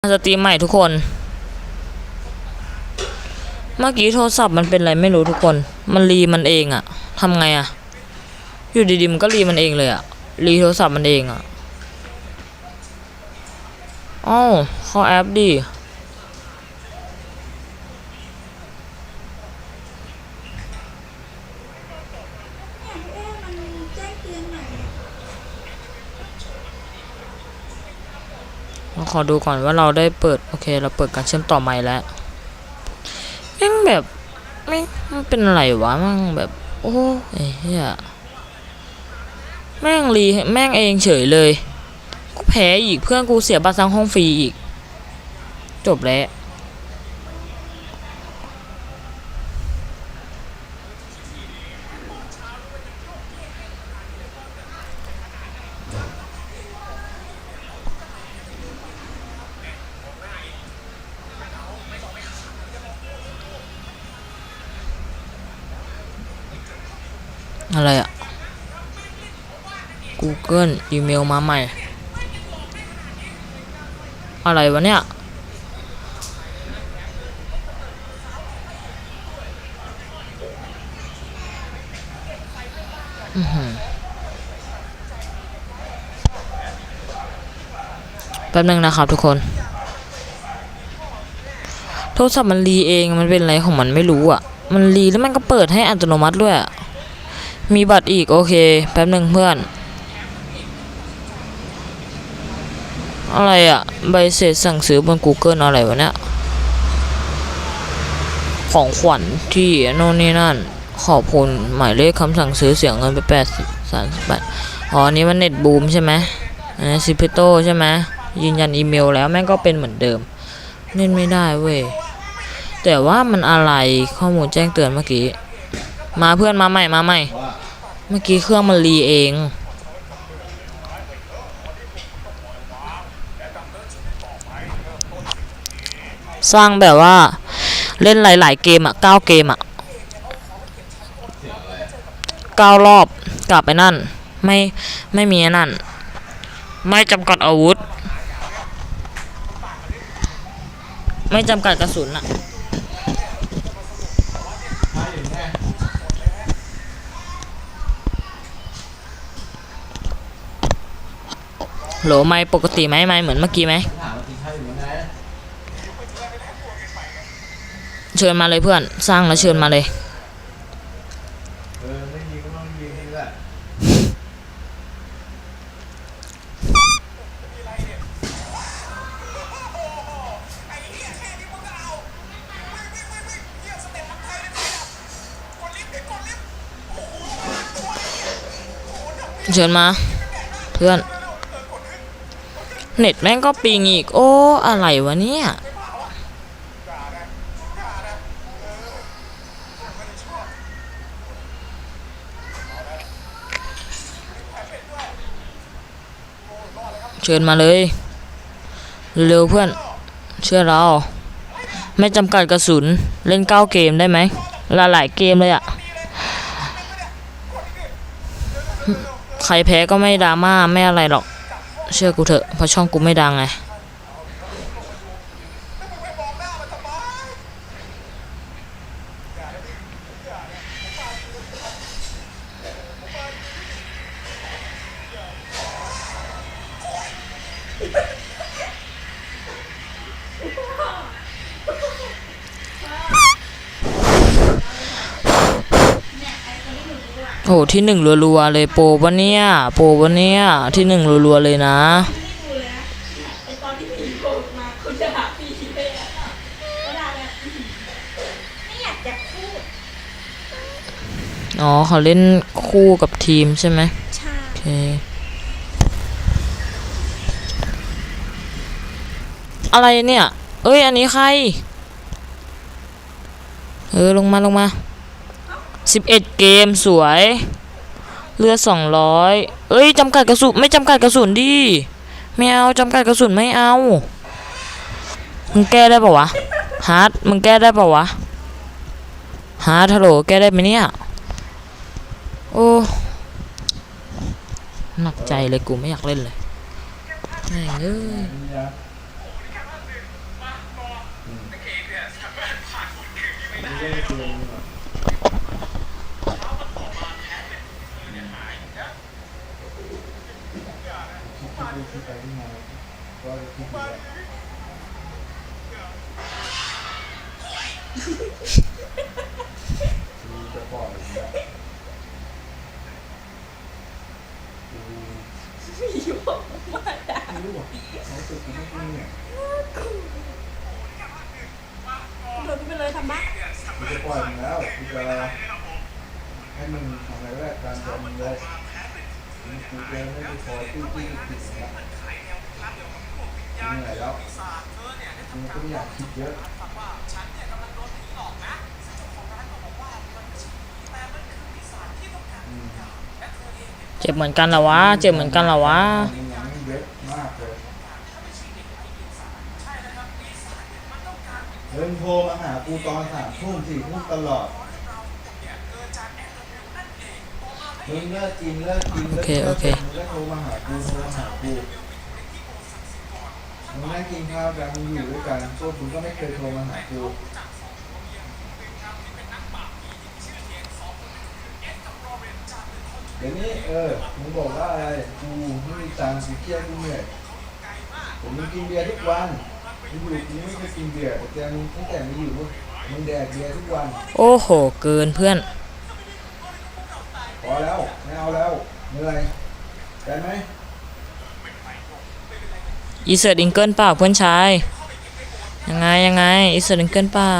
สตรีมใหม่ทุกคน เมื่อกี้โทรศัพท์มันเป็นอะไรไม่รู้ทุกคน มันรีมันเองอะทำไงอะอยู่ดีๆมันก็รีมันเองเลยอะรีโทรศัพท์มันเองอะอ้าวเข้าแอปดี เรา ขอดูก่อนว่าเราได้เปิด โอเค เราเปิดการเชื่อมต่อใหม่แล้วแม่งแบบแม่งมันเป็นอะไรวะมั่งแบบ โอ้ยเฮียแม่งรีแม่งเองเฉยเลย กูแพ้อีกเพื่อนกูเสียบัตรซังห้องฟรีอีก จบแล้ว อะไรอะ Google อีเมลมาใหม่ อะไรวะเนี่ย อือหือแป๊บนึงนะครับทุกคน โทรศัพท์มันรีเองมันเป็นอะไรของมันไม่รู้อะ มันรีแล้วมันก็เปิดให้อัตโนมัติด้วยอะ มีบัตรอีกโอเค แป๊บหนึ่งเพื่อน อะไรอะใบเสร็จสั่งซื้อบน Google อะไรวะเนี่ย ของขวัญที่โน่นนี่นั่น ขอบคุณหมายเลขคำสั่งซื้อเสียงเงินไปแปดสามสิบบาทอ๋ออันนี้มันเน็ตบูมใช่ไหมอันนี้ซิพิโตใช่ไหมยืนยันอีเมลแล้วแม่งก็เป็นเหมือนเดิมเล่นไม่ได้เว้ยแต่ว่ามันอะไรข้อมูลแจ้งเตือนเมื่อกี้ มาเพื่อนมาใหม่มาใหม่ เมื่อกี้เครื่องมันรีเอง สร้างแบบว่าเล่นหลาย ๆ เกมอะเก้าเกมอะเก้ารอบกลับไปนั่น ไม่ไม่มีนั่น ไม่จำกัดอาวุธ ไม่จำกัดกระสุนอะ โหลไม่ปกติไหมไม่เหมือนเมื่อกี้ไหมเชิญมาเลยเพื่อน สร้างแล้วเชิญมาเลยเออไม่ยิงก็ต้องยิงนี่แหละเชิญมา เพื่อน เน็ตแม่งก็ปิงอีก โอ้ อะไรวะเนี่ย เชิญมาเลย เร็วเพื่อน เชื่อเรา ไม่จำกัดกระสุน เล่นเก้าเกมได้ไหมหลายหลายเกมเลยอะใครแพ้ก็ไม่ดราม่าไม่อะไรหรอก เชื่อกูเถอะเพราะช่องกูไม่ดังไง โอ้โหที่หนึ่งรัวๆเลยโปรปะเนี่ยโปรปะเนี่ยที่หนึ่งรัวๆเลยนะอ๋อเขาเล่นคู่กับทีมใช่ไหมใช่โอเคอะไรเนี่ย เอ้ย อันนี้ใคร เออ ลงมาลงมา 11 เกมสวยเรือด200 เอ้ยจำกัดกระสุนไม่จำกัดกระสุนดิไม่เอาจำกัดกระสุนไม่เอามึงแก้ได้ปะวะฮาร์ดมึงแก้ได้ปะวะฮาร์ดฮัลโหลแก้ได้ไหมเนี่ยโอ้หนักใจเลยกูไม่อยากเล่นเลยแม่งเอ้ย จะปล่อยเนี่ยอยู่มาด่าไม่รู้อะเขาดูไม่กินเนี่ยโดนไปเลยทำบ้าจะปล่อยมึงแล้วจะให้มึงทำอะไรก็ได้ตามใจมึงเลย มึงกูจะไม่ไปคอยตื้อตื้อติดนะเหนื่อยแล้วมึงก็ไม่อยากคิดเยอะเจ็บเหมือนกันเหรอวะ เจ็บเหมือนกันเหรอวะเดินโทรมาหากูตอนสามทุ่มสี่ทุ่มตลอด มึงเลิกกินเลิกกินโอเคโอเค มึงก็โทรมาหากูโทรมาหากูมึงนั่งกินข้าวกันมึงอยู่ด้วยกันพวกมึงก็ไม่เคยโทรมาหากูเดี๋ยวนี้เออมึงบอกว่าอะไรกูไม่มีตังค์กูเครียดกูเหนื่อยผมมึงกินเบียร์ทุกวันมึงอยู่กูไม่เคยกินเบียร์แต่มึงตั้งแต่มึงอยู่มึงแดกเบียร์ทุกวัน โอ้โห เกินเพื่อน พอแล้วไม่เอาแล้ว เหนื่อยได้ไหมอีเสิร์ตอิงเกิลเปล่าเพื่อนชายยังไงยังไงอีเสิร์ตอิงเกิลเปล่า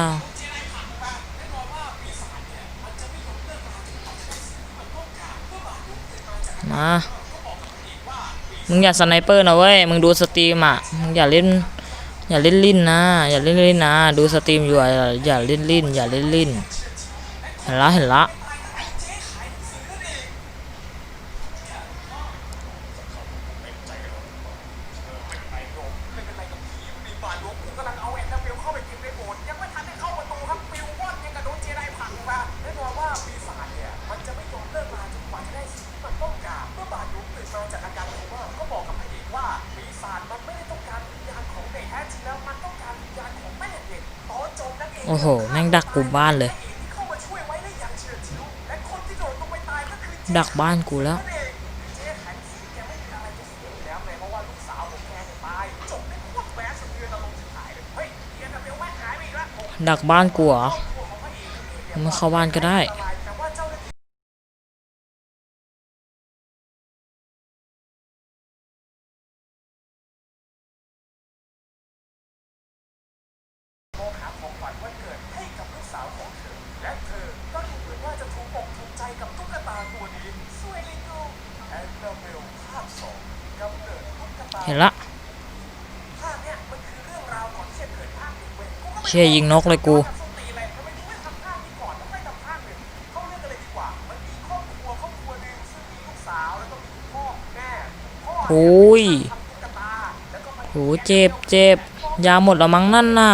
มามึงอย่าสไนเปอร์นะเว้ย มึงดูสตรีมอะ มึงอย่าเล่น อย่าเล่นลิ้นนะ อย่าเล่นลิ้นนะ ดูสตรีมอยู่อย่าอย่าเล่นลิ้นอย่าเล่นลิ้นเห็นละเห็นละ โอ้โห แม่งดักกูบ้านเลย ดักบ้านกูแล้ว ดักบ้านกูเหรอมันเข้าบ้านก็ได้ เชี่ยยิงนกเลยกูโอ้ยโหเจ็บเจ็บยาหมดแล้วมั้งนั่นน่ะ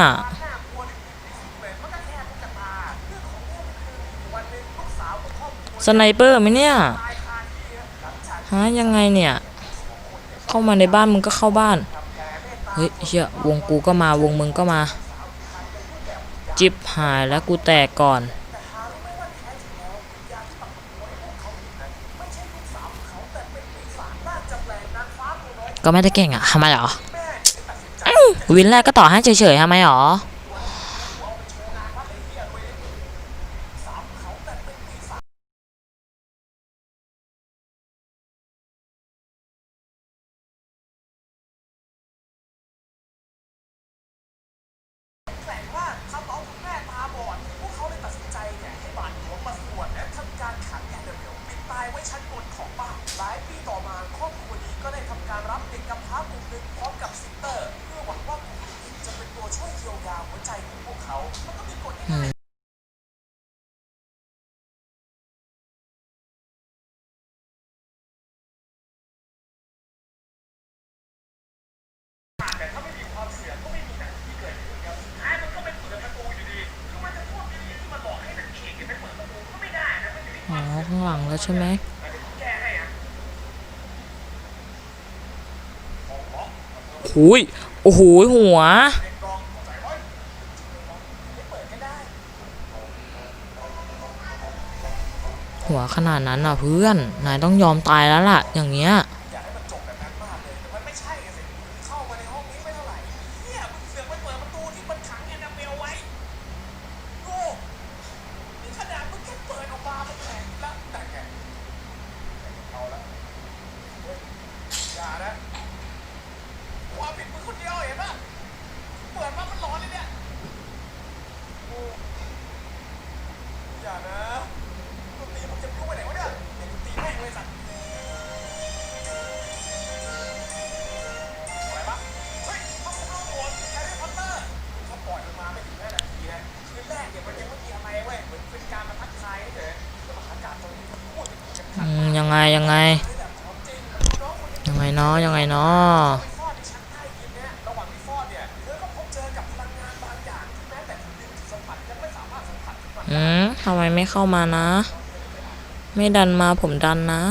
สไนเปอร์ไหมเนี่ยฮะยังไงเนี่ย เข้ามาในบ้านมึงก็เข้าบ้าน เฮ้ยเชี่ยวงกูก็มาวงมึงก็มา จิบหายแล้วกูแตกก่อน ก็ไม่ได้เก่งอะทำไมหรออื้อวินแรกก็ต่อให้เฉยๆทำไมหรอางหลังแล้วใช่ไหมหุยโอ้โหหัว หัวขนาดนั้นอะเพื่อน นายต้องยอมตายแล้วล่ะ อย่างเงี้ย สัมผัสยังไม่สามารถสัมผัสถึงมันอืมทำไมไม่เข้ามานะ ไม่ดันมาผมดันนะ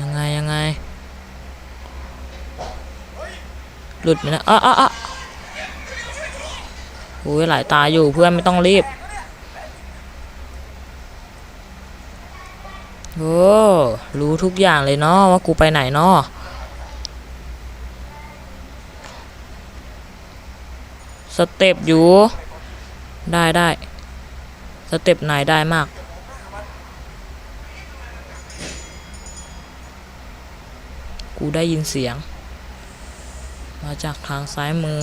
ยังไงยังไง หลุดไปนะอะอะอะ อ้ยหลายตาอยู่เพื่อนไม่ต้องรีบโอ้รู้ทุกอย่างเลยเนาะว่ากูไปไหนเนาะสเต็ปอยู่ ได้ได้สเต็ปไหนได้มากกูได้ยินเสียง มาจากทางซ้ายมือ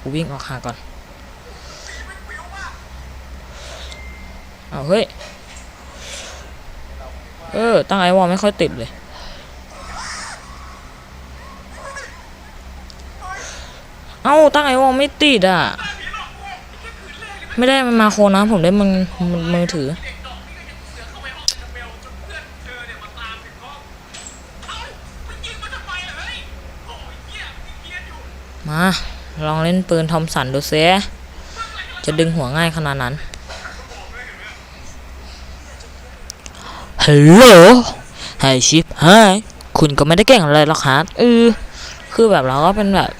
กูวิ่งออกห่างก่อน เอาเฮ้ย เออ ตั้งไอวอลไม่ค่อยติดเลย เอ้าตั้งไอวอลไม่ติดอะ ไม่ได้มันมาโคนะผมได้มือมือมือถือมา ลองเล่นปืนทอมสันดูเซจะดึงหัวง่ายขนาดนั้นฮัลโหลไฮชิปไฮคุณก็ไม่ได้เก่งอะไรหรอกฮะเออคือแบบเราก็เป็นแบบ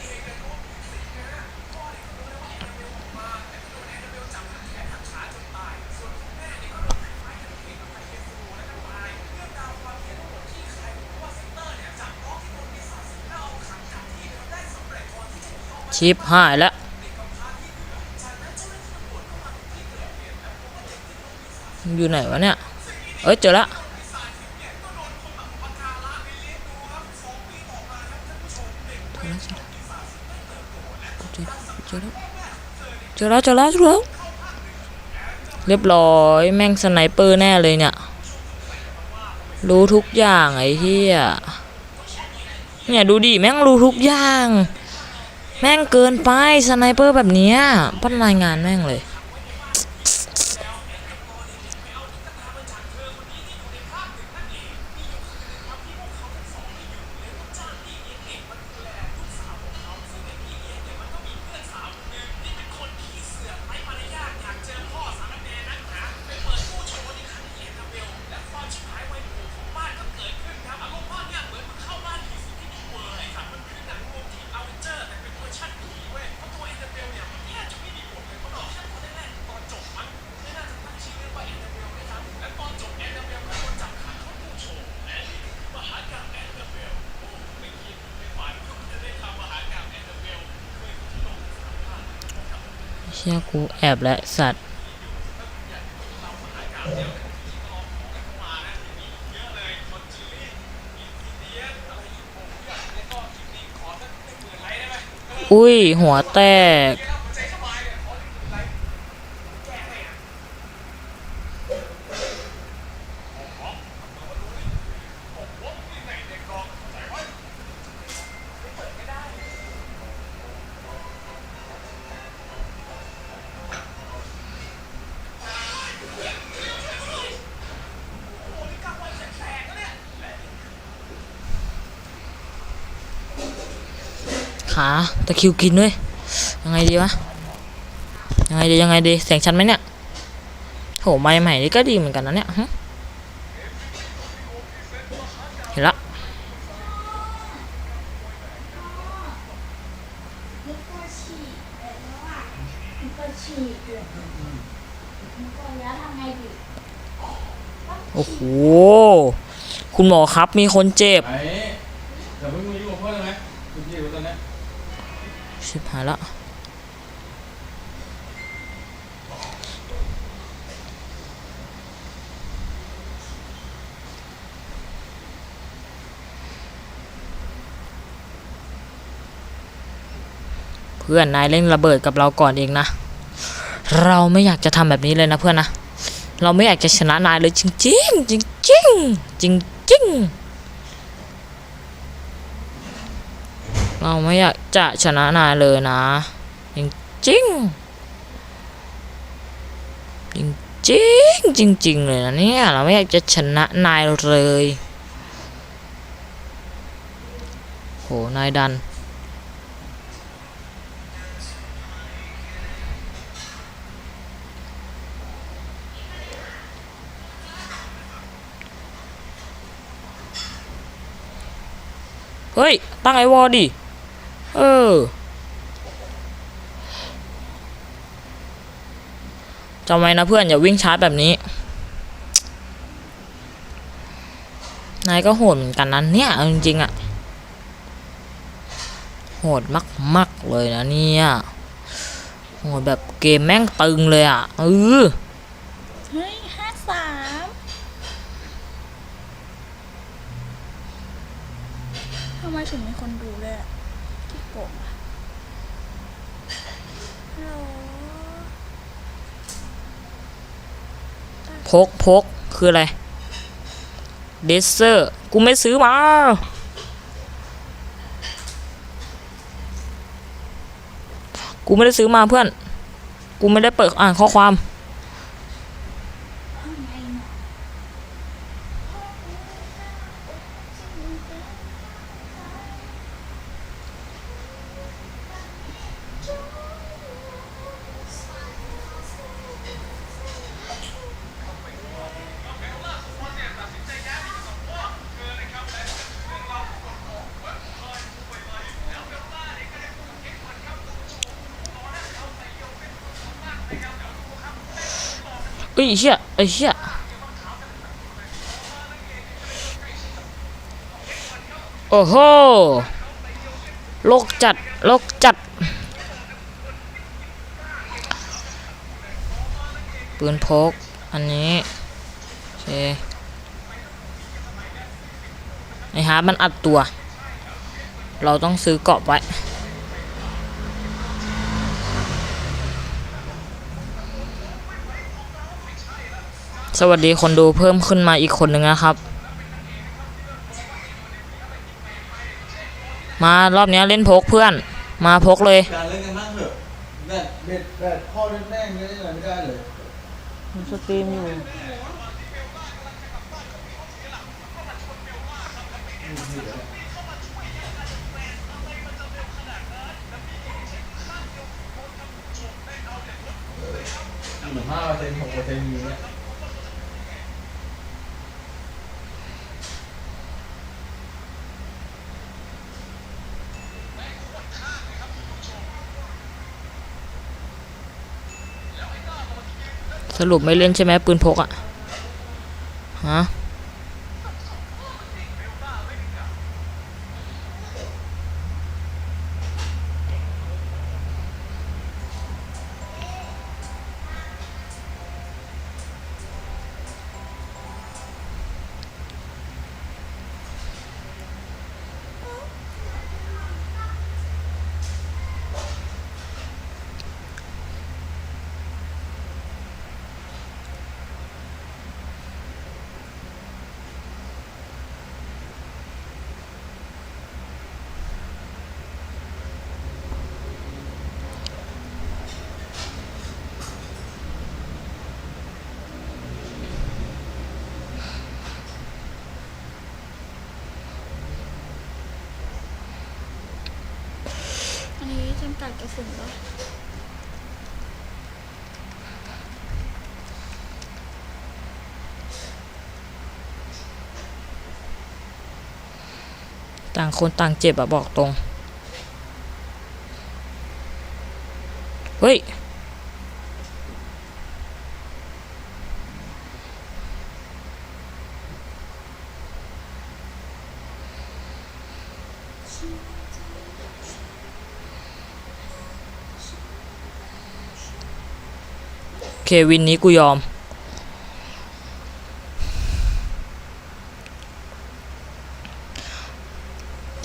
ชิปหายแล้วอยู่ไหนวะเนี่ย เอ้ยเจอละเจอแล้วเจอแล้วเจอแล้วเรียบร้อยแม่งสไนเปอร์แน่เลยเนี่ย รู้ทุกอย่างไอ้เหี้ยเนี่ยดูดิแม่งรู้ทุกอย่าง แม่งเกินไปสไนเปอร์แบบเนี้ยปั้นรายงานแม่งเลย ชี่ยกูแอบและสัตว์อุ้ย หัวแตก ขาตะคิวกินด้วยยังไงดีวะยังไงดียังไงดีแสงชันไหมเนี่ยโหใหม่ใหม่นี่ก็ดีเหมือนกันนะเนี่ยเห็นละโอ้โห คุณหมอครับมีคนเจ็บ ชิบหายละเพื่อนนายเล่นระเบิดกับเราก่อนเองนะ เราไม่อยากจะทำแบบนี้เลยนะเพื่อนนะ เราไม่อยากจะชนะนายเลยจริงๆจริงๆจริง เราไม่อยากจะชนะนายเลยนะ จริงจริงจริงจริงจริงๆเลยนะเนี่ยเราไม่อยากจะชนะนายเลยโหนายดันเฮ้ย ตั้งไอวอดิ เออจำไว้นะเพื่อนอย่าวิ่งชาร์จแบบนี้ นายก็โหดเหมือนกันนั้นเนี่ยจริงๆอะโหดมากๆเลยนะเนี่ยโหดแบบเกมแม่งตึงเลยอะเออเฮ้ยห้าสามทำไมถึงมีคนดูเลยอะที่โกงอะฮัลโหล พกพกคืออะไรเดซเซอร์กูไม่ซื้อมา กูไม่ได้ซื้อมาเพื่อน กูไม่ได้เปิดอ่านข้อความ้ยไอ้เชี่ยไอ้เชี่ยโอ้โหโลกจัดโลกจัด ปืนพก อันนี้โอเคไอ้ฮาร์มันอัดตัว เราต้องซื้อเกาะไว้ สวัสดีคนดูเพิ่มขึ้นมาอีกคนหนึ่งนะครับ มารอบนี้เล่นพกเพื่อน มาพกเลย การเล่นกันบ้างเถอะแบตเบ็ดแบตพ่อเล่นแม่งเล่นอะไรไม่ได้เลยมันสตรีมอยู่หนึ่งห้าเปอร์เซ็นต์หกเปอร์เซ็นต์อย่างเงี้ย สรุปไม่เล่นใช่ไหมปืนพกอะฮะ กัดกระสุนปะต่างคนต่างเจ็บอะบอกตรง เฮ้ย วินนี้กูยอม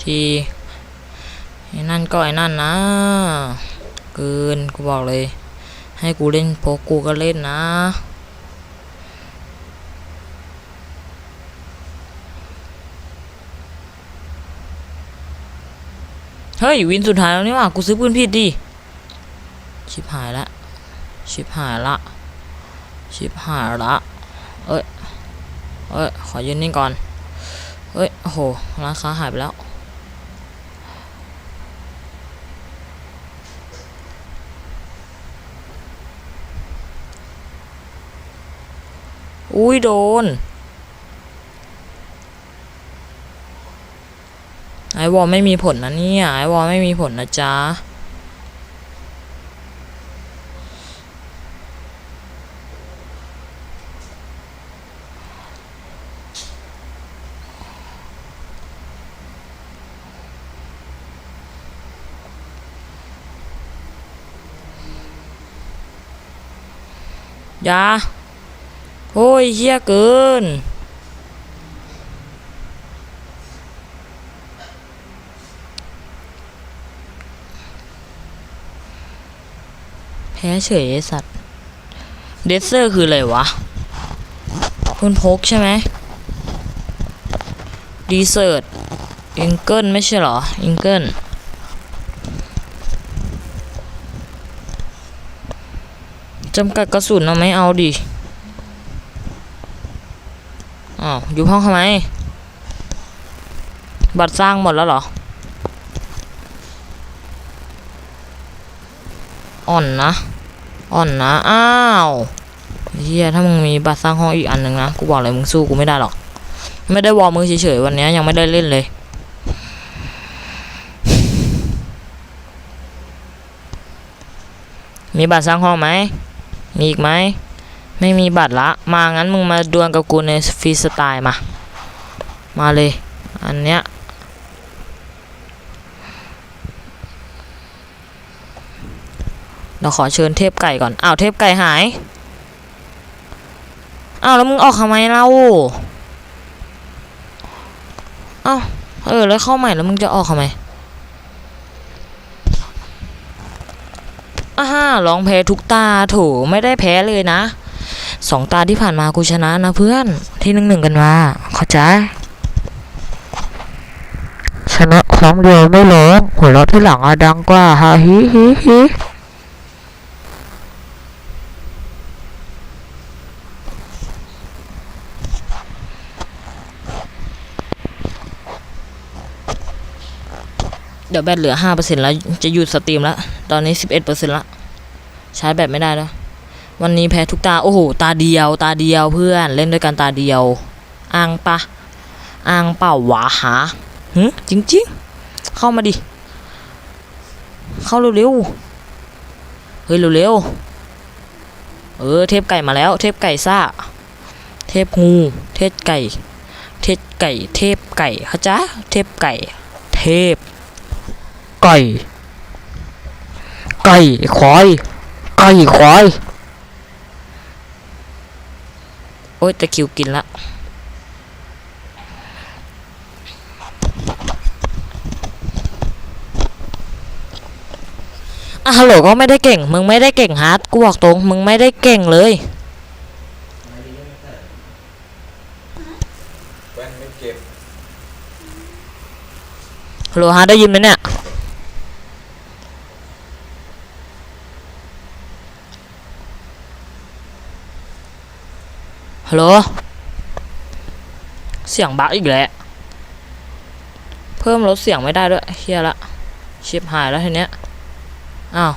ทีไอ้นั่นก็ไอ้นั่นนะ เกินกูบอกเลย ให้กูเล่นโพกกูก็เล่นนะเฮ้ย วินสุดท้ายแล้วนี่ว่า กูซื้อปืนผิดดิ ชิบหายละ ชิบหายละ ชิบหายละ เอ้ย เอ้ย ขอยืนนิ่งก่อน เอ้ย โอ้โห ร้านค้าหายไปแล้ว อุ้ยโดน ไอวอลไม่มีผลนะเนี่ย ไอวอลไม่มีผลนะจ๊ะ อยาโอ้ยเฮี้ยเกิน แพ้เฉยสัตว์ เดซเซอร์คืออะไรวะ คุณพกใช่ไหมดีเซิร์ตอิงเกิลไม่ใช่หรอ อิงเกิล จำกัดกระสุนเอาไหมเอาดิอ้าวอยู่ห้องทำไม บัตรสร้างหมดแล้วเหรอ อ่อนนะ อ่อนนะ อ้าวเฮียถ้ามึงมีบัตรสร้างห้องอีกอันหนึ่งนะ กูบอกเลยมึงสู้กูไม่ได้หรอก ไม่ได้วอร์มมือเฉยๆวันนี้ยังไม่ได้เล่นเลยมีบัตรสร้างห้องไหม มีอีกไหม ไม่มีบัตรละ มางั้นมึงมาดวลกับกูในฟรีสไตล์มา มาเลย อันเนี้ย เราขอเชิญเทพไก่ก่อน อ้าวเทพไก่หาย อ้าวแล้วมึงออกทำไมเล่าอ้าวเออแล้วเข้าใหม่แล้วมึงจะออกทำไม อ้าฮ่าร้องแพ้ทุกตาโถไม่ได้แพ้เลยนะสองตาที่ผ่านมากูชนะนะเพื่อนที่หนึ่งหนึ่งกันมาเข้าใจชนะครั้งเดียวไม่ร้องหัวเราะที่หลังอะดังกว่าฮาฮิฮิฮิ เดี๋ยวแบตเหลือห้าเปอร์เซ็นต์แล้วจะหยุดสตรีมแล้ว ตอนนี้สิบเอ็ดเปอร์เซ็นต์ละใช้แบตไม่ได้แล้ว วันนี้แพ้ทุกตา โอ้โห ตาเดียว ตาเดียวเพื่อน เล่นด้วยกันตาเดียว อ้างปะ อ้างเปล่าวะหาหึจริง ๆ เข้ามาดิ เข้าเร็วๆ เฮ้ยเร็วๆ เออ เทพไก่มาแล้ว เทพไก่ซ่า เทพงู เทพไก่ เทพไก่ เทพไก่เข้าใจเทพไก่ เทพ ก่ไก่ควายไก่ควายโอ้ยตะคริวกินละอะฮัลโหลก็ไม่ได้เก่ง มึงไม่ได้เก่งฮาร์ดกูบอกตรง มึงไม่ได้เก่งเลยแว่นไม่เก็บฮัลโหลฮาร์ดได้ยินไหมเนี่ย ฮัลโหล เสียงบักอีกแล้ว เพิ่มลดเสียงไม่ได้ด้วยเฮียละชิบหายแล้วทีเนี้ย อ้าว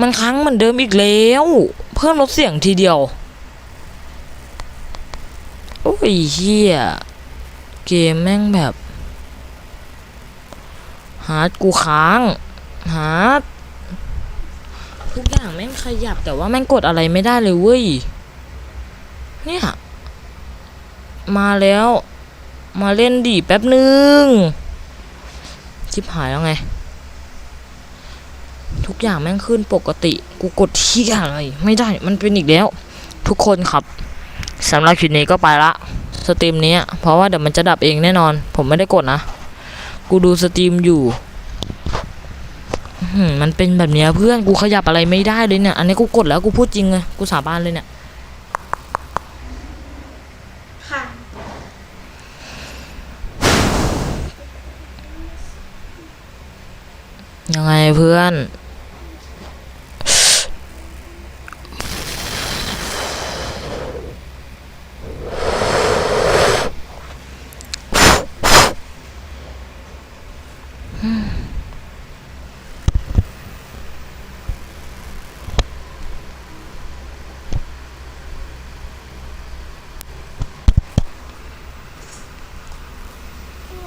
มันค้างเหมือนเดิมอีกแล้ว เพิ่มลดเสียงทีเดียว โอ้ยเฮียเกมแม่งแบบฮาร์ดกูค้างฮาร์ดทุกอย่างแม่งขยับแต่ว่าแม่งกดอะไรไม่ได้เลยเว้ย เนี่ย มาแล้ว มาเล่นดีแป๊บนึงชิบหายแล้วไง ทุกอย่างแม่งขึ้นปกติ กูกดที่อะไรไม่ได้ มันเป็นอีกแล้ว ทุกคนครับสำหรับคลิปนี้ก็ไปละสตรีมนี้เพราะว่าเดี๋ยวมันจะดับเองแน่นอน ผมไม่ได้กดนะ กูดูสตรีมอยู่มันเป็นแบบนี้เพื่อนกูขยับอะไรไม่ได้เลยเนี่ย อันนี้กูกดแล้วกูพูดจริงเลยกูสาบานเลยเนี่ย ค่ะ ยังไง เพื่อน